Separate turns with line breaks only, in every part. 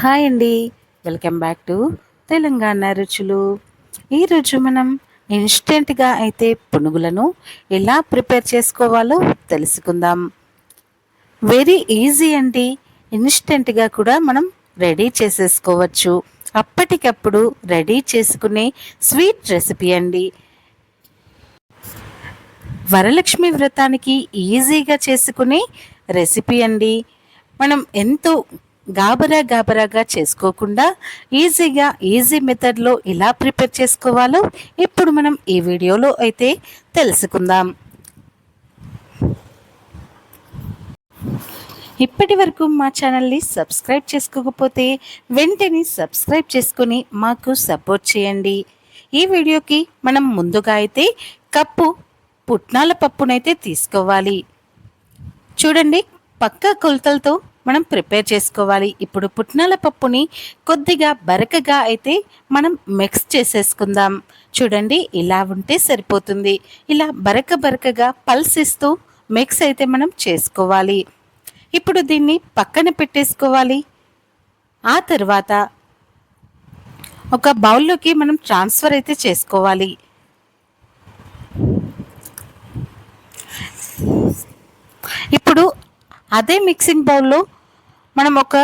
Hi అండి. Welcome back to Telangana రుచులు. ఈరోజు మనం ఇన్స్టెంట్గా అయితే పునుగులను ఎలా ప్రిపేర్ చేసుకోవాలో తెలుసుకుందాం. వెరీ ఈజీ అండి. ఇన్స్టెంట్గా కూడా మనం రెడీ చేసేసుకోవచ్చు. అప్పటికప్పుడు రెడీ చేసుకునే స్వీట్ రెసిపీ అండి. వరలక్ష్మి వ్రతానికి ఈజీగా చేసుకునే రెసిపీ అండి. మనం ఎంతో గాబరా గాబరాగా చేసుకోకుండా ఈజీగా ఈజీ మెథడ్లో ఎలా ప్రిపేర్ చేసుకోవాలో ఇప్పుడు మనం ఈ వీడియోలో అయితే తెలుసుకుందాం. ఇప్పటి వరకు మా ఛానల్ని సబ్స్క్రైబ్ చేసుకోకపోతే వెంటనే సబ్స్క్రైబ్ చేసుకొని మాకు సపోర్ట్ చేయండి. ఈ వీడియోకి మనం ముందుగా అయితే కప్పు పుట్నాల పప్పునైతే తీసుకోవాలి. చూడండి పక్క కొలతలతో మనం ప్రిపేర్ చేసుకోవాలి. ఇప్పుడు పుట్నాల పప్పుని కొద్దిగా బరకగా అయితే మనం మిక్స్ చేసేసుకుందాం. చూడండి ఇలా ఉంటే సరిపోతుంది. ఇలా బరక బరకగా పల్స్ ఇస్తూ మిక్స్ అయితే మనం చేసుకోవాలి. ఇప్పుడు దీన్ని పక్కన పెట్టేసుకోవాలి. ఆ తర్వాత ఒక బౌల్లోకి మనం ట్రాన్స్ఫర్ అయితే చేసుకోవాలి. ఇప్పుడు అదే మిక్సింగ్ బౌల్లో మనం ఒక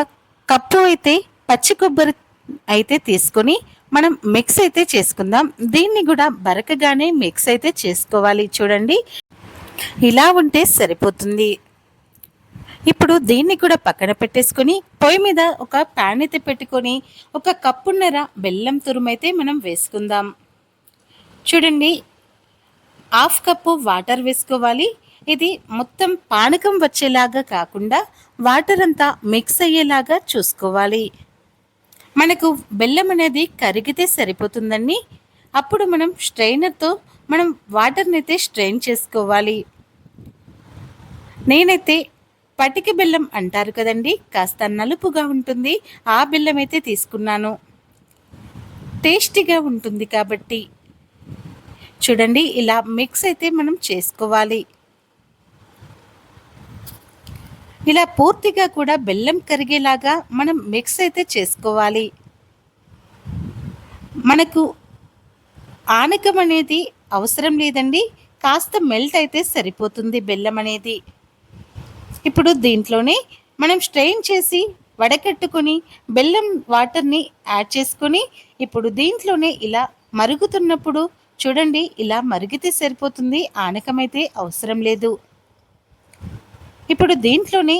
కప్పు అయితే పచ్చి కొబ్బరి అయితే తీసుకొని మనం మిక్స్ అయితే చేసుకుందాం. దీన్ని కూడా బరకగానే మిక్స్ అయితే చేసుకోవాలి. చూడండి. ఇలా ఉంటే సరిపోతుంది. ఇప్పుడు దీన్ని కూడా పక్కన పెట్టేసుకొని పొయ్యి మీద ఒక ప్యాన్ అయితే పెట్టుకొని ఒక కప్పున్నర బెల్లం తురుమైతే మనం వేసుకుందాం. చూడండి. హాఫ్ కప్పు వాటర్ వేసుకోవాలి. ఇది మొత్తం పానకం వచ్చేలాగా కాకుండా వాటర్ అంతా మిక్స్ అయ్యేలాగా చూసుకోవాలి. మనకు బెల్లం అనేది కరిగితే సరిపోతుందండి. అప్పుడు మనం స్ట్రైనర్తో మనం వాటర్ని అయితే స్ట్రెయిన్ చేసుకోవాలి. నేనైతే పటిక బెల్లం అంటారు కదండి కాస్త నలుపుగా ఉంటుంది. ఆ బెల్లం అయితే తీసుకున్నాను. టేస్టీగా ఉంటుంది కాబట్టి. చూడండి ఇలా మిక్స్ అయితే మనం చేసుకోవాలి. ఇలా పూర్తిగా కూడా బెల్లం కరిగేలాగా మనం మిక్స్ అయితే చేసుకోవాలి. మనకు ఆనకం అనేది అవసరం లేదండి. కాస్త మెల్ట్ అయితే సరిపోతుంది బెల్లం అనేది. ఇప్పుడు దీంట్లోనే మనం స్ట్రెయిన్ చేసి వడకట్టుకొని బెల్లం వాటర్ని యాడ్ చేసుకొని ఇప్పుడు దీంట్లోనే ఇలా మరుగుతున్నప్పుడు చూడండి ఇలా మరిగితే సరిపోతుంది. ఆనకమైతే అవసరం లేదు. ఇప్పుడు దీంట్లోనే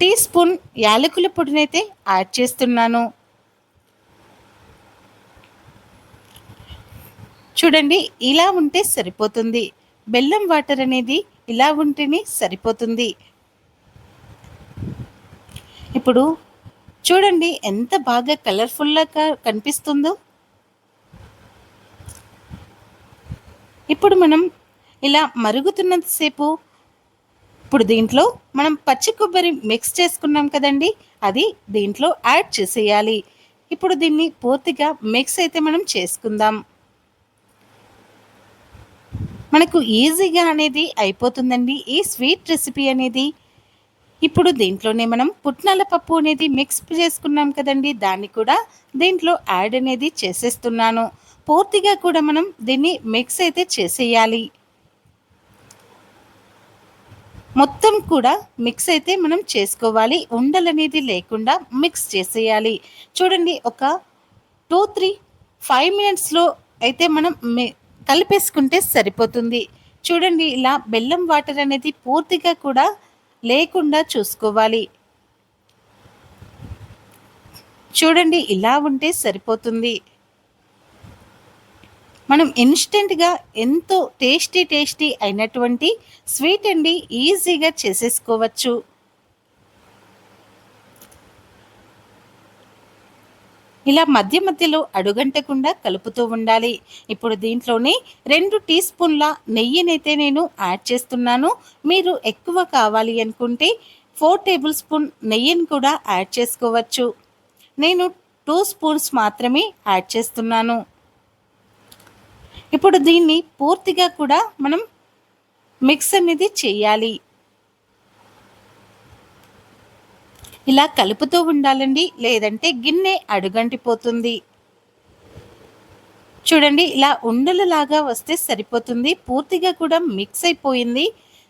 టీ స్పూన్ యాలకుల పొడినైతే యాడ్ చేస్తున్నాను. చూడండి ఇలా ఉంటే సరిపోతుంది. బెల్లం వాటర్ అనేది ఇలా ఉంటేనే సరిపోతుంది. ఇప్పుడు చూడండి ఎంత బాగా కలర్ఫుల్గా కనిపిస్తుందో. ఇప్పుడు మనం ఇలా మరుగుతున్నంతసేపు ఇప్పుడు దీంట్లో మనం పచ్చి కొబ్బరి మిక్స్ చేసుకున్నాం కదండి అది దీంట్లో యాడ్ చేసేయాలి. ఇప్పుడు దీన్ని పూర్తిగా మిక్స్ అయితే మనం చేసుకుందాం. మనకు ఈజీగా అనేది అయిపోతుందండి ఈ స్వీట్ రెసిపీ అనేది. ఇప్పుడు దీంట్లోనే మనం పుట్నాల పప్పు అనేది మిక్స్ చేసుకున్నాం కదండి దాన్ని కూడా దీంట్లో యాడ్ అనేది చేసేస్తున్నాను. పూర్తిగా కూడా మనం దీన్ని మిక్స్ అయితే చేసేయాలి. మొత్తం కూడా మిక్స్ అయితే మనం చేసుకోవాలి. ఉండలు అనేది లేకుండా మిక్స్ చేసేయాలి. చూడండి ఒక టూ త్రీ ఫైవ్ మినిట్స్లో అయితే మనం కలిపేసుకుంటే సరిపోతుంది. చూడండి ఇలా బెల్లం వాటర్ అనేది పూర్తిగా కూడా లేకుండా చూసుకోవాలి. చూడండి ఇలా ఉంటే సరిపోతుంది. మనం ఇన్స్టెంట్గా ఎంతో టేస్టీ టేస్టీ అయినటువంటి స్వీట్ అండి ఈజీగా చేసేసుకోవచ్చు. ఇలా మధ్య మధ్యలో అడుగంటకుండా కలుపుతూ ఉండాలి. ఇప్పుడు దీంట్లోనే రెండు టీ స్పూన్ల నెయ్యినైతే నేను యాడ్ చేస్తున్నాను. మీరు ఎక్కువ కావాలి అనుకుంటే ఫోర్ టేబుల్ స్పూన్ నెయ్యిని కూడా యాడ్ చేసుకోవచ్చు. నేను టూ స్పూన్స్ మాత్రమే యాడ్ చేస్తున్నాను. ఇప్పుడు దీన్ని పూర్తిగా కూడా మనం మిక్స్ అనేది చేయాలి. ఇలా కలుపుతూ ఉండాలండి లేదంటే గిన్నె అడుగంటిపోతుంది. చూడండి ఇలా ఉండలలాగా వస్తే సరిపోతుంది. పూర్తిగా కూడా మిక్స్ అయిపోయింది.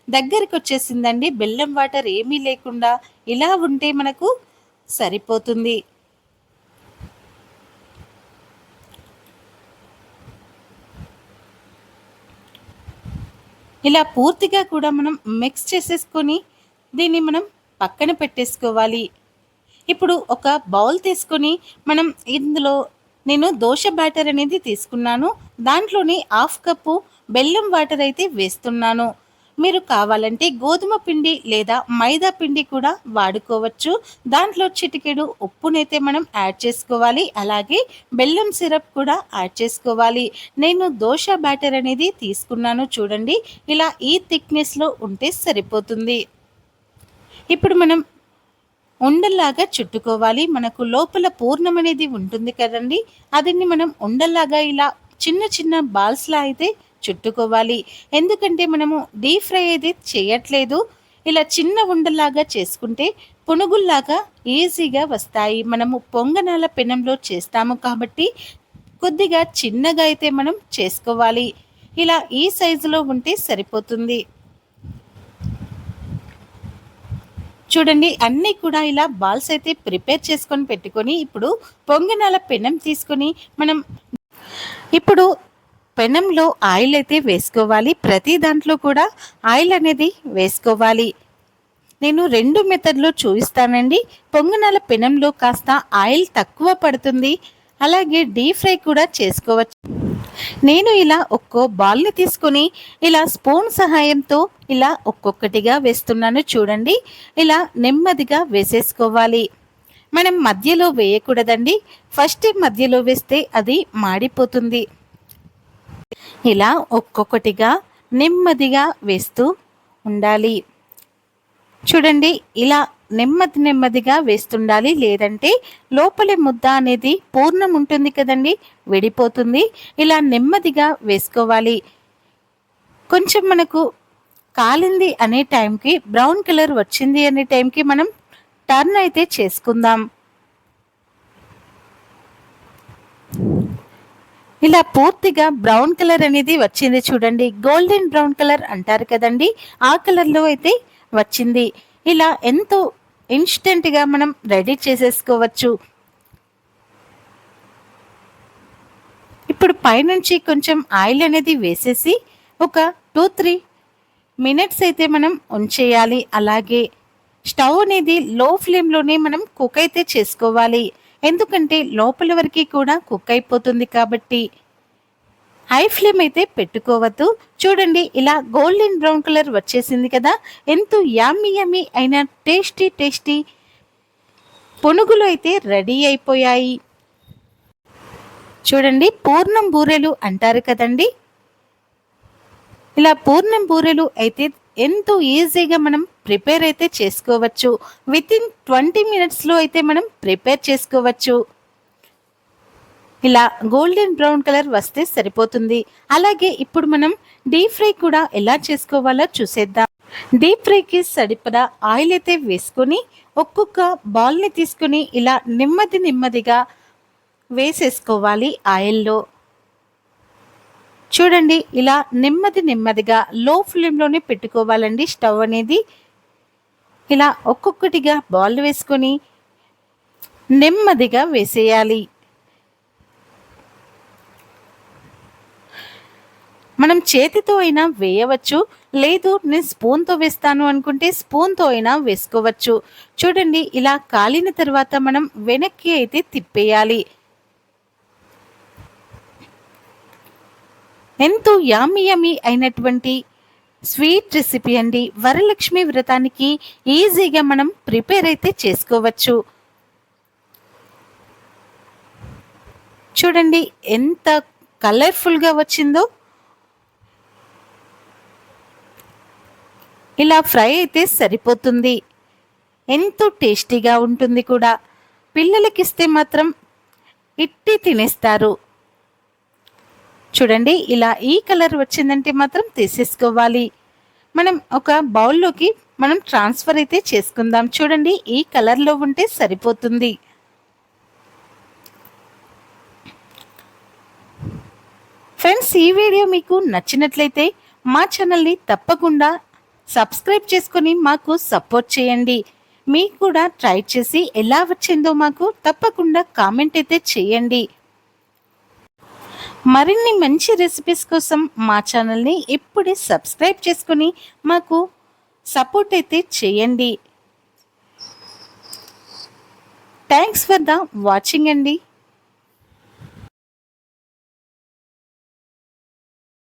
దగ్గరికి వచ్చేసిందండి బెల్లం వాటర్ ఏమీ లేకుండా ఇలా ఉంటే మనకు సరిపోతుంది. ఇలా పూర్తిగా కూడా మనం మిక్స్ చేసేసుకొని దీన్ని మనం పక్కన పెట్టేసుకోవాలి. ఇప్పుడు ఒక బౌల్ తీసుకొని మనం ఇందులో నేను దోశ బ్యాటర్ అనేది తీసుకున్నాను. దాంట్లోని హాఫ్ కప్పు బెల్లం వాటర్ అయితే వేస్తున్నాను. మీరు కావాలంటే గోధుమ పిండి లేదా మైదా పిండి కూడా వాడుకోవచ్చు. దాంట్లో చిటికెడు ఉప్పునైతే మనం యాడ్ చేసుకోవాలి. అలాగే బెల్లం సిరప్ కూడా యాడ్ చేసుకోవాలి. నేను దోశ బ్యాటర్ అనేది తీసుకున్నాను చూడండి. ఇలా ఈ థిక్నెస్లో ఉంటే సరిపోతుంది. ఇప్పుడు మనం ఉండల్లాగా చుట్టుకోవాలి. మనకు లోపల పూర్ణం అనేది ఉంటుంది కదండి. అదిని మనం ఉండల్లాగా ఇలా చిన్న చిన్న బాల్స్లా అయితే చుట్టుకోవాలి. ఎందుకంటే మనము డీప్ ఫ్రై అయితే చేయట్లేదు. ఇలా చిన్న ఉండలాగా చేసుకుంటే పునుగుల్లాగా ఈజీగా వస్తాయి. మనము పొంగనాల పెనంలో చేస్తాము కాబట్టి కొద్దిగా చిన్నగా అయితే మనం చేసుకోవాలి. ఇలా ఈ సైజులో ఉంటే సరిపోతుంది. చూడండి అన్నీ కూడా ఇలా బాల్స్ అయితే ప్రిపేర్ చేసుకొని పెట్టుకొని ఇప్పుడు పొంగనాల పెనం తీసుకొని మనం ఇప్పుడు పెనంలో ఆయిల్ అయితే వేసుకోవాలి. ప్రతి దాంట్లో కూడా ఆయిల్ అనేది వేసుకోవాలి. నేను రెండు మెథడ్లో చూపిస్తానండి. పొంగనాల పెనంలో కాస్త ఆయిల్ తక్కువ పడుతుంది. అలాగే డీప్ ఫ్రై కూడా చేసుకోవచ్చు. నేను ఇలా ఒక్కో బాల్ని తీసుకొని ఇలా స్పూన్ సహాయంతో ఇలా ఒక్కొక్కటిగా వేస్తున్నాను చూడండి. ఇలా నెమ్మదిగా వేసేసుకోవాలి. మనం మధ్యలో వేయకూడదండి. ఫస్ట్ మధ్యలో వేస్తే అది మాడిపోతుంది. ఇలా ఒక్కొక్కటిగా నెమ్మదిగా వేస్తూ ఉండాలి. చూడండి ఇలా నెమ్మది నెమ్మదిగా వేస్తుండాలి. లేదంటే లోపలి ముద్ద అనేది పూర్ణం ఉంటుంది కదండి విడిపోతుంది. ఇలా నెమ్మదిగా వేసుకోవాలి. కొంచెం మనకు కాలింది అనే టైంకి బ్రౌన్ కలర్ వచ్చింది అనే టైంకి మనం టర్న్ అయితే చేసుకుందాం. ఇలా పూర్తిగా బ్రౌన్ కలర్ అనేది వచ్చింది చూడండి. గోల్డెన్ బ్రౌన్ కలర్ అంటారు కదండి. ఆ కలర్లో అయితే వచ్చింది. ఇలా ఎంతో ఇన్స్టెంట్గా మనం రెడీ చేసేసుకోవచ్చు. ఇప్పుడు పైనుంచి కొంచెం ఆయిల్ అనేది వేసేసి ఒక టూ త్రీ మినిట్స్ అయితే మనం ఉంచేయాలి. అలాగే స్టవ్ అనేది లో ఫ్లేమ్లోనే మనం కుక్ అయితే చేసుకోవాలి. ఎందుకంటే లోపల వరకు కూడా కుక్ అయిపోతుంది కాబట్టి. హై ఫ్లేమ్ అయితే పెట్టుకోవద్దు. చూడండి ఇలా గోల్డెన్ బ్రౌన్ కలర్ వచ్చేసింది కదా. ఎంతో యామి యామి అయిన టేస్టీ టేస్టీ పునుగులు అయితే రెడీ అయిపోయాయి. చూడండి పూర్ణం బూరెలు అంటారు కదండి. ఇలా పూర్ణం బూరెలు అయితే ఎంతో ఈజీగా మనం ప్రిపేర్ అయితే చేసుకోవచ్చు. విత్ ఇన్ ట్వంటీ మినిట్స్లో అయితే మనం ప్రిపేర్ చేసుకోవచ్చు. ఇలా గోల్డెన్ బ్రౌన్ కలర్ వస్తే సరిపోతుంది. అలాగే ఇప్పుడు మనం డీప్ ఫ్రై కూడా ఎలా చేసుకోవాలో చూసేద్దాం. డీప్ ఫ్రైకి సరిపడా ఆయిల్ అయితే వేసుకొని ఒక్కొక్క బాల్ని తీసుకొని ఇలా నెమ్మది నెమ్మదిగా వేసేసుకోవాలి ఆయిల్లో చూడండి ఇలా నెమ్మది నెమ్మదిగా లో ఫ్లేమ్లోనే పెట్టుకోవాలండి స్టవ్ అనేది. ఇలా ఒక్కొక్కటిగా బాల్ వేసుకొని నెమ్మదిగా వేసేయాలి. మనం చేతితో అయినా వేయవచ్చు లేదు నేను స్పూన్తో వేస్తాను అనుకుంటే స్పూన్తో అయినా వేసుకోవచ్చు. చూడండి ఇలా కాలిన తర్వాత మనం వెనక్కి అయితే తిప్పేయాలి. ఎంతో యామి యామి అయినటువంటి స్వీట్ రెసిపీ అండి. వరలక్ష్మి వ్రతానికి ఈజీగా మనం ప్రిపేర్ అయితే చేసుకోవచ్చు. చూడండి ఎంత కలర్ఫుల్గా వచ్చిందో. ఇలా ఫ్రై అయితే సరిపోతుంది. ఎంతో టేస్టీగా ఉంటుంది కూడా. పిల్లలకి ఇస్తే మాత్రం ఇట్టి తినేస్తారు. చూడండి ఇలా ఈ కలర్ వచ్చిందంటే మాత్రం తీసేసుకోవాలి. మనం ఒక బౌల్లోకి మనం ట్రాన్స్ఫర్ అయితే చేసుకుందాం. చూడండి ఈ కలర్లో ఉంటే సరిపోతుంది. ఫ్రెండ్స్ ఈ వీడియో మీకు నచ్చినట్లయితే మా ఛానల్ని తప్పకుండా సబ్స్క్రైబ్ చేసుకొని మాకు సపోర్ట్ చేయండి. మీకు కూడా ట్రై చేసి ఎలా వచ్చిందో మాకు తప్పకుండా కామెంట్ అయితే చేయండి. మరిన్ని మంచి రెసిపీస్ కోసం మా ఛానల్ని ఇప్పుడే సబ్స్క్రైబ్ చేసుకొని మాకు సపోర్ట్ అయితే చేయండి. థ్యాంక్స్ ఫర్ ద వాచింగ్ అండి.